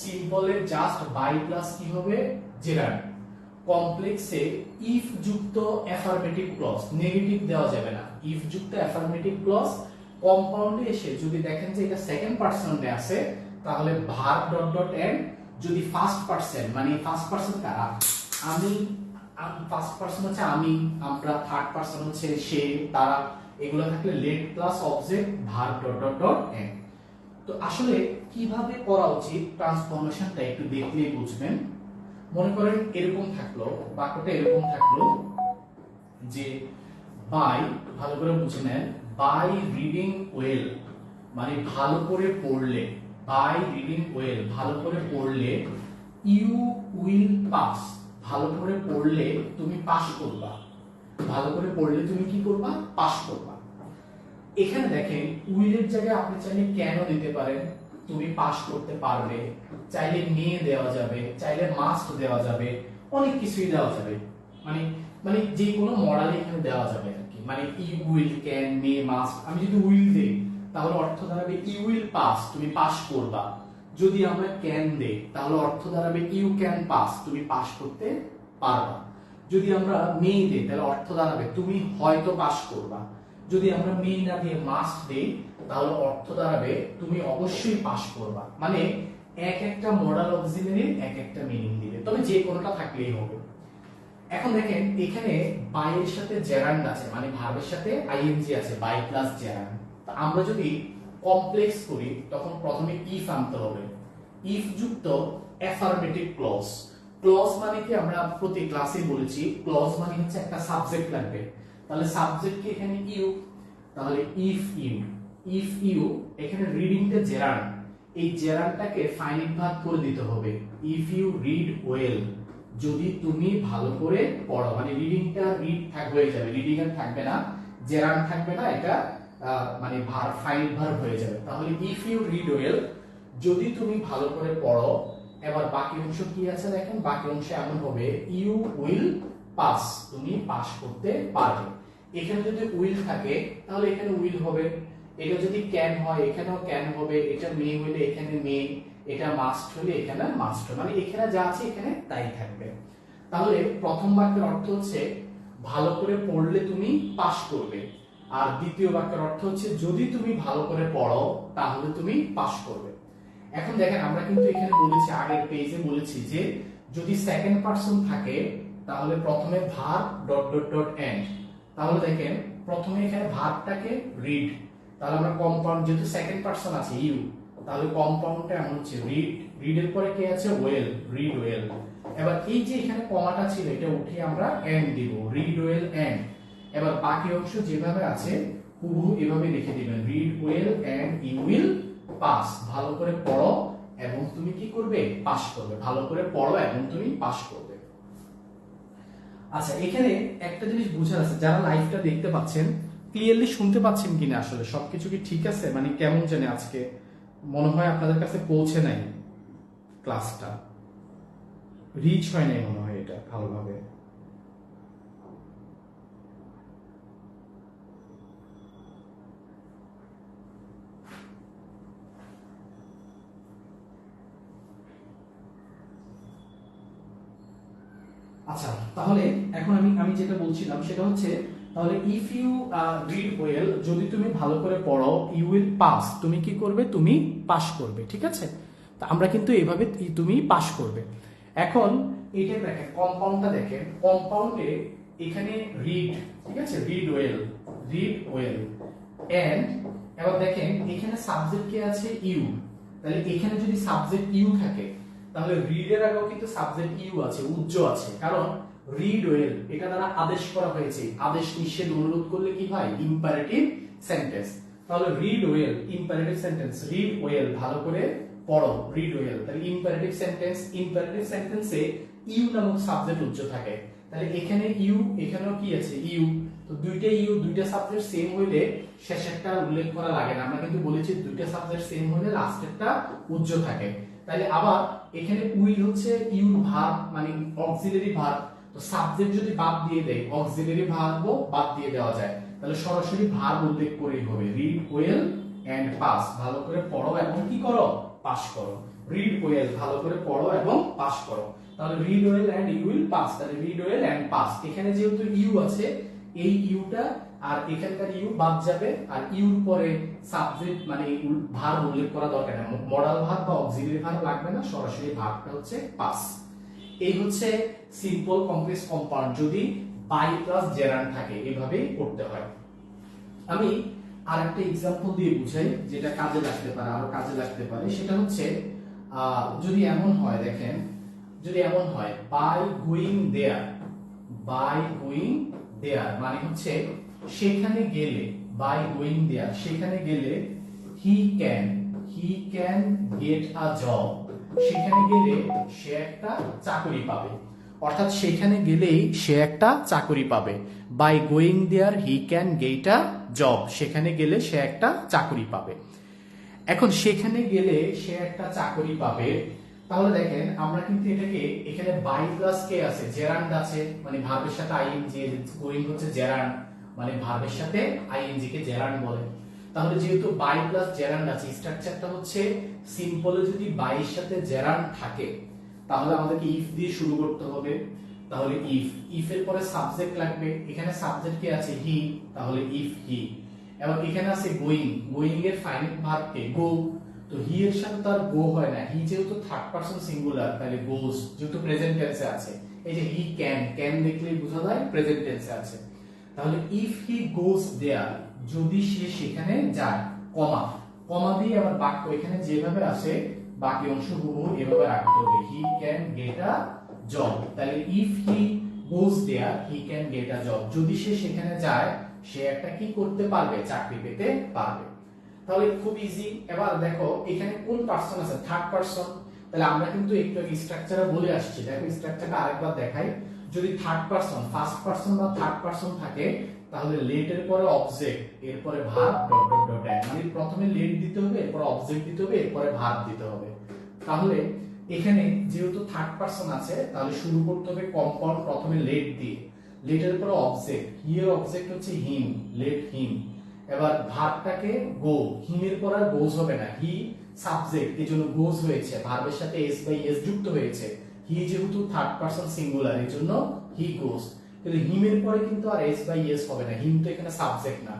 সিম্পলের just by plus কি হবে? জেরান্ড কমপ্লেক্সে ইফ যুক্ত অ্যাফার্মেটিভ ক্লজ নেগেটিভ দেওয়া যাবে না। ইফ যুক্ত অ্যাফার্মেটিভ ক্লজ কম্পাউন্ডে এসে যদি দেখেন যে এটা সেকেন্ড পার্সনে আছে, তাহলে ভার ডট ডট এন্ড যদি ফার্স্ট পার্সন মানে ফার্স্ট পার্সন কারা? আমি ফার্স্ট পার্সন হচ্ছে আমি, আমরা থার্ড পার্সন হচ্ছে সে, তারা, এগুলো থাকলে let plus object verb dot dot dot end তো আসলে কীভাবে করা উচিত ট্রান্সফরমেশনটা একটু দেখলেই বুঝবেন। মনে করেন এরকম থাকল, বাক্যটা এরকম থাকল যে, বাই, ভালো করে বুঝে নেন, বাই রিডিং ওয়েল মানে ভালো করে পড়লে, বাই রিডিং ওয়েল, ভালো করে পড়লে ইউ উইল পাস, ভালো করে পড়লে তুমি পাস করবা, ভালো করে পড়লে তুমি কি করবা? পাস করবা। এখানে দেখেন, উইলের জায়গায় আপনি চাইলে কেন দিতে পারেন? তুমি পাস করতে পারবে, চাইলে মেয়ে দেওয়া যাবে, চাইলে মাস্ট দেওয়া যাবে, অনেক কিছুই দেওয়া যাবে। মানে মানে যে কোনো মডেল এখানে দেওয়া যাবে আর কি। মানে ই উইল, ক্যান, মে মাস্ট আমি যদি উইল দেই, তাহলে অর্থ দাঁড়াবে ইউ উইল পাস, তুমি পাস করবা। যদি আমরা ক্যান দেই, তাহলে অর্থ দাঁড়াবে ইউ ক্যান পাস, তুমি পাস করতে পারবা। যদি আমরা মে দেই, তাহলে অর্থ দাঁড়াবে তুমি হয়তো পাস করবা। যদি আমরা মে না দিয়ে মাস্ট দেই, তাহলে অর্থ দাঁড়াবে তুমি অবশ্যই পাস করবা। মানে এক একটা মডাল অক্সিলারির এক একটা মিনিং দিবে। তবে যে কোনোটা থাকলেই হবে। এখন দেখেন, এখানে বাইয়ের সাথে জেরান্ড আছে মানে ভার্বের সাথে আইএনজি আছে বাই প্লাস জেরান্ড তা আমরা যদি কমপ্লেক্স করি, তখন প্রথমে ইফ আনতে হবে। ইফ যুক্ত অ্যাফার্মেটিভ ক্লজ ক্লজ মানে কি? আমরা প্রতি ক্লাসে বলেছি ক্লজ মানে হচ্ছে একটা সাবজেক্ট লাগবে। তাহলে সাবজেক্ট কি এখানে ইউ তাহলে ইফ ইউ ইফ ইউ এখানে রিডিংটা জেরান্ড এই জেরান্ডটাকে ফাইনিট ভাগ করে দিতে হবে। ইফ ইউ রিড ওয়েল যদি তুমি ভালো করে পড়ো মানে রিডিংটা রিড থাক, হয়ে যাবে। রিডিং আর থাকবে না জেরান্ড থাকবে না, এটা মানে ভার ফাইনিট ভার হয়ে যাবে। তাহলে ইফ ইউ রিড ওয়েল যদি তুমি ভালো করে পড়ো, এবার বাকি অংশ কি আছে দেখেন? বাকি অংশ এমন হবে ইউ উইল পাস তুমি পাস করতে পারবে। এখানে যদি উইল থাকে, তাহলে এখানে উইল হবে। এটা যদি ক্যান হয়, এখানেও ক্যান হবে। এটা মে হলে এখানে মে এটা মাস্ট হলে এখানে মাস্ট মানে এখানে যা আছে এখানে তাই থাকবে। তাহলে প্রথম বাক্যের অর্থ হচ্ছে, ভালো করে পড়লে তুমি পাস করবে। আর দ্বিতীয় বাক্যের অর্থ হচ্ছে, যদি তুমি ভালো করে পড়ো, তাহলে তুমি পাস করবে। এখন দেখেন, আমরা কিন্তু এখানে বলেছি, আগের পেজে বলেছি যে, যদি সেকেন্ড পারসন থাকে, তাহলে প্রথমে ভার ডট ডট ডট এন্ড তাহলে দেখেন, প্রথমে এখানে ভার্বটাকে রিড তাহলে আমরা কম্পাউন্ড যেহেতু সেকেন্ড পারসন আছে ইউ তাহলে কম্পাউন্ডটা এমন হচ্ছে রিড রিড এর পরে কি আছে? ওয়েল রিড ওয়েল এবার এই যে এখানে কমাটা ছিল, এটা উঠিয়ে আমরা এন্ড দিব। রিড ওয়েল এন্ড এবার বাকি অংশ যেভাবে আছে, হুবহু এভাবে লিখে দিবেন। Read well and you will pass ভালো করে পড়ো এবং তুমি কি করবে? পাস করবে। ভালো করে পড়ো এবং তুমি পাস করবে। আচ্ছা এখানে একটা জিনিস বুঝার আছে, যারা লাইভটা দেখতে পাচ্ছেন ক্লিয়ারলি শুনতে পাচ্ছেন কিনা আসলে, সবকিছু কি ঠিক আছে? মানে কেমন জানে আজকে মনে হয় আপনাদের কাছে পৌঁছে নাই ক্লাসটা রিচ হয় নাই মনে হয় এটা ভালোভাবে। আচ্ছা তাহলে এখন আমি আমি যেটা বলছিলাম সেটা হচ্ছে, তাহলে ইফ ইউ রিড ওয়েল যদি তুমি ভালো করে পড়ো ইউ উইল পাস তুমি কি করবে? তুমি পাস করবে, ঠিক আছে? তা আমরা কিন্তু এভাবে তুমি পাস করবে। এখন এটা দেখেন কম্পাউন্ডটা দেখেন কম্পাউন্ডে এখানে রিড ঠিক আছে? Read well read well and এবার দেখেন, এখানে সাবজেক্ট কে আছে ইউ তাহলে এখানে যদি সাবজেক্ট ইউ থাকে তাহলে রিড এর আগেও কিন্তু সাবজেক্ট ইউ আছে উজ্জ আছে। কারণ রিড ওয়েল এটা দ্বারা আদেশ করা হয়েছে। আদেশ নিষেধ অনুরোধ করলে কি হয়? ইম্পারেটিভ সেন্টেন্স তাহলে read well imperative sentence read well ভালো করে পড়ো রিড ওয়েল তাহলে ইম্পারেটিভ সেন্টেন্স ইম্পারেটিভ সেন্টেন্সে ইউ নামক সাবজেক্ট উচ্চ থাকে। তাহলে এখানে ইউ এখানেও কি আছে? ইউ তো দুইটা ইউ দুইটা সাবজেক্ট সেম হইলে শেষেরটা উল্লেখ করা লাগে না। আমরা কিন্তু বলেছি দুইটা সাবজেক্ট সেম হইলে লাস্টেরটা উজ্জ থাকে। তাহলে আবার এখানে উইল হচ্ছে ইউর ভার্ব মানে অক্সিলারি ভার্ব। তো সাবজেক্ট যদি বাদ দিয়ে দেয়, অক্সিলারি ভার্বও বাদ দিয়ে দেওয়া যায়। তাহলে সরাসরি ভার্ব উল্লেখ করেই হবে। রিড ওয়েল এন্ড পাস ভালো করে পড়ো এবং কি করো? পাস করো। রিড ওয়েল ভালো করে পড়ো এবং পাস করো। তাহলে read well and you will pass তাহলে রিড ওয়েল এন্ড পাস এখানে যেহেতু ইউ আছে এই ইউটা আর এখানকার ইউ বাদ যাবে, আর ইউর পরে সাবজেক্ট মানে ভার উল্লেখ করা দরকার নেই। মডাল ভার বা অক্সিলারি ভার লাগবে না, সরাসরি ভারটা হচ্ছে পাস এই হচ্ছে সিম্পল কমপ্লেক্স কম্পাউন্ড যদি বাই প্লাস জেরান্ড থাকে, এভাবেই করতে হয়। আমি আর একটা এক্সাম্পল দিয়ে বুঝাই, যেটা কাজে লাগতে পারে, আরও কাজে লাগতে পারে। সেটা হচ্ছে যদি এমন হয়, দেখেন, যদি এমন হয় by going there by going there মানে হচ্ছে সেখানে গেলে বাই গোয়িং দেয়ার, সেখানে গেলে he can he can get a job সেখানে গেলে সে একটা চাকরি পাবে। অর্থাৎ সেখানে গেলেই সে একটা চাকরি পাবে। By going there he can get a job সেখানে গেলে সে একটা চাকরি পাবে। এখন সেখানে গেলে সে একটা চাকরি পাবে। তাহলে দেখেন, আমরা কিন্তু এটাকে এখানে বাই প্লাস কে আছে জেরান্ড আছে মানে ভার্বের সাথে আইএনজি গোয়িং হচ্ছে জেরান্ড মানে ভার্বের সাথে আইএনজি কে জেরান্ড বলে। তাহলে যেহেতু বাই প্লাস জেরান্ড আছে স্ট্রাকচারটা হচ্ছে সিম্পলে যদি বাইয়ের সাথে জেরান্ড থাকে, তাহলে আমাদেরকে ইফ দিয়ে শুরু করতে হবে। তাহলে ইফ ইফ এর পরে সাবজেক্ট লাগবে। এখানে সাবজেক্ট কে আছে হি তাহলে ইফ হি এবং এখানে আছে গোয়িং গোয়িং এর ফাইনাল ভার্ব কে গো তো হি এর সাথে তার গো হয় না। হি যেহেতু থার্ড পারসন সিঙ্গুলার তাহলে গোস যেহেতু প্রেজেন্ট টেন্সে আছে। এই যে হি ক্যান ক্যান দেখলেই বোঝা যায় প্রেজেন্ট টেন্সে আছে। তাহলে ইফ হি গোস দেয়ার যদি সে সেখানে যায় কমা কমা দিয়ে আবার বাক্য এখানে যেভাবে আসে, বাকি অংশ হুবহু এভাবে রাখতে হবে। He can get a job তাহলে if he goes there he can get a job যদি সে সেখানে যায়, সে একটা কি করতে পারবে? চাকরি পেতে পারবে। তাহলে খুব ইজি এবার দেখো, এখানে কোন পার্সন আছে? থার্ড পার্সন তাহলে আমরা কিন্তু একটু আগে স্ট্রাকচারে বলে আসছি। দেখো স্ট্রাকচারটা আরেকবার দেখাই। যদি থার্ড পার্সন ফার্স্ট পার্সন বা থার্ড পার্সন থাকে, তাহলে লেট এর পরে অবজেক্ট এরপরে ভার্ব ডট ডট ডট মানে প্রথমে লেট দিতে হবে, এরপর অবজেক্ট দিতে হবে, এরপরে ভার্ব দিতে হবে। তাহলে এখানে যেহেতু থার্ড পার্সন আছে, তাহলে শুরু করতে হবে কম্পাউন্ড প্রথমে লেট দিয়ে। লেটের পরে অবজেক্ট হিয়ের অবজেক্ট হচ্ছে হিম লেট হিম এবার ভার্বটাকে গো হিমের পর আর গোজ হবে না। হি সাবজেক্ট এই জন্য গোজ হয়েছে। ভার্বের সাথে এস বাই এস যুক্ত হয়েছে। হি যেহেতু থার্ড পারসন সিঙ্গুলার এই জন্য হি গোজ কিন্তু হিমের পরে কিন্তু আর এস বাই এস হবে না। হিম তো এখানে সাবজেক্ট না।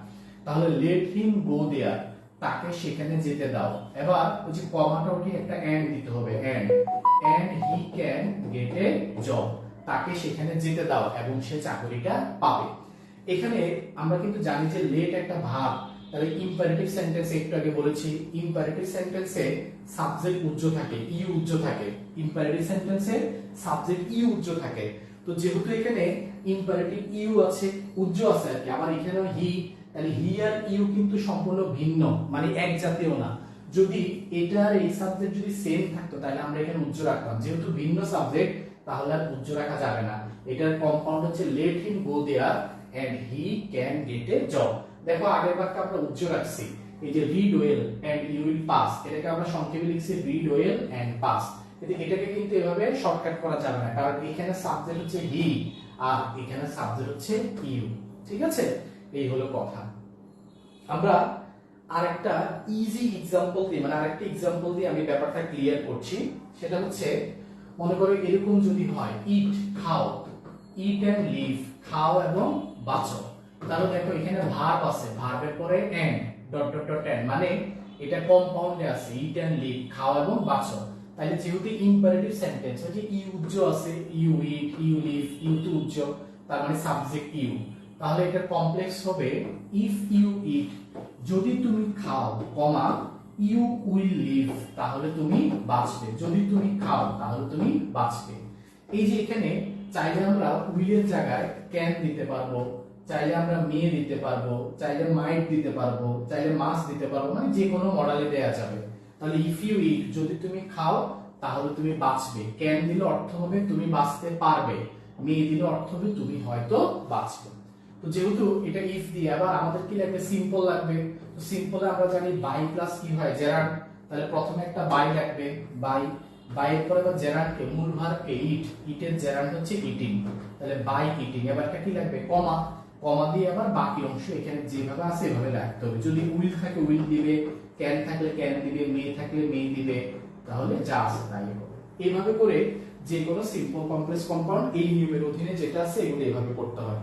তাহলে লেট হিম গো দেয়ার তাকে সেখানে যেতে দাও। এবার ওই যে কমাটা ওটি একটা এন্ড দিতে হবে। And and he can get a job তাকে সেখানে যেতে দাও এবং সে চাকরিটা পাবে। এখানে আমরা কিন্তু জানি যে লেট একটা ভাব। তাহলে ইম্পারেটিভ সেন্টেন্স একটু আগে বলেছি ইম্পারেটিভ সেন্টেন্সে সাবজেক্ট উজ্জ থাকে ই উজ্জ থাকে। ইম্পারেটিভ সেন্টেন্সে সাবজেক্ট ই উজ্জ থাকে। তো যেহেতু এখানে ইম্পারেটিভ ইউ আছে উজ্জ আছে আর কি, আবার এখানে হি তাহলে হি আর ইউ কিন্তু সম্পূর্ণ ভিন্ন মানে এক জাতীয় না। যদি এটা আর এই সাবজেক্ট যদি সেম থাকতো, তাহলে আমরা এখানে উজ্জ রাখতাম। যেহেতু ভিন্ন সাবজেক্ট তাহলে আর উজ্জ রাখা যাবে না। এটার কম্পাউন্ড হচ্ছে let him go there and he can get a job দেখো আগের বাক্যে আমরা উজ্জ রাখছি। এই যে read well and you will pass এটাকে আমরা সংক্ষেপে লিখছি রিড ওয়েল এন্ড পাস এটাকে কিন্তু এভাবে শর্টকাট করা যাবে না। কারণ এখানে সাবজেক্ট হচ্ছে হি আর এখানে সাবজেক্ট হচ্ছে ইউ ঠিক আছে? এই হলো কথা। আমরা আরেকটা ইজি এক্সাম্পল দিয়ে মানে আরেকটা এক্সাম্পল দিয়ে আমি ব্যাপারটা ক্লিয়ার করছি। সেটা হচ্ছে, মনে করো এরকম যদি হয় ইট খাও। ইট এন্ড লিভ খাও এবং বাঁচো। তাহলে দেখো, এখানে ভার্ব আছে। ভার্বের পরে and dot dot dot and মানে এটা কম্পাউন্ডে আছে। ইট এন্ড লিভ খাও এবং বাঁচো। তাহলে যেহেতু ইম্পারেটিভ সেন্টেন্স যে ইউ উজ্জ আছে you eat you live you to উজ্জ তার মানে সাবজেক্ট ইউ তাহলে এটা কমপ্লেক্স হবে ইফ ইউ ইট যদি তুমি খাও কমা ইউ উইল লিভ তাহলে তুমি বাঁচবে। যদি তুমি খাও, তাহলে তুমি বাঁচবে। এই যে এখানে চাইলে আমরা উইলের জায়গায় ক্যান দিতে পারব, চাইলে আমরা মেয়ে দিতে পারব, চাইলে মাইট দিতে পারব, চাইলে মাছ দিতে পারব মানে যে কোনো মডেলে দেয়া যাবে। তাহলে ইফ ইউ ইট যদি তুমি খাও, তাহলে তুমি বাঁচবে। ক্যান দিলে অর্থ হবে তুমি বাঁচতে পারবে। মেয়ে দিলে অর্থ হবে তুমি হয়তো বাঁচবে। তো যেহেতু এটা ইফ দিয়ে, আবার আমাদের কি লাগবে? সিম্পল লাগবে। তো সিম্পলে আমরা জানি বাই প্লাস কি হয়? জেরান্ড তাহলে প্রথমে একটা বাই লাগবে। বাই বাইয়ের পরে আবার জেরান্ডকে মূল ভার্বকে ইট ইটের জেরান্ড হচ্ছে ইটিং তাহলে বাই ইটিং এবার একটা কি লাগবে? কমা কমা দিয়ে আবার বাকি অংশ এখানে যেভাবে আছে এভাবে রাখতে হবে। যদি উইল থাকে উইল দিবে ক্যান থাকলে ক্যান দিবে মে থাকলে মে দিবে, তাহলে যা আছে তাই এইভাবে করে যে কোনো সিম্পল কমপ্লেক্স কম্পাউন্ড এই নিয়মের অধীনে যেটা আছে এগুলো এভাবে করতে হয়।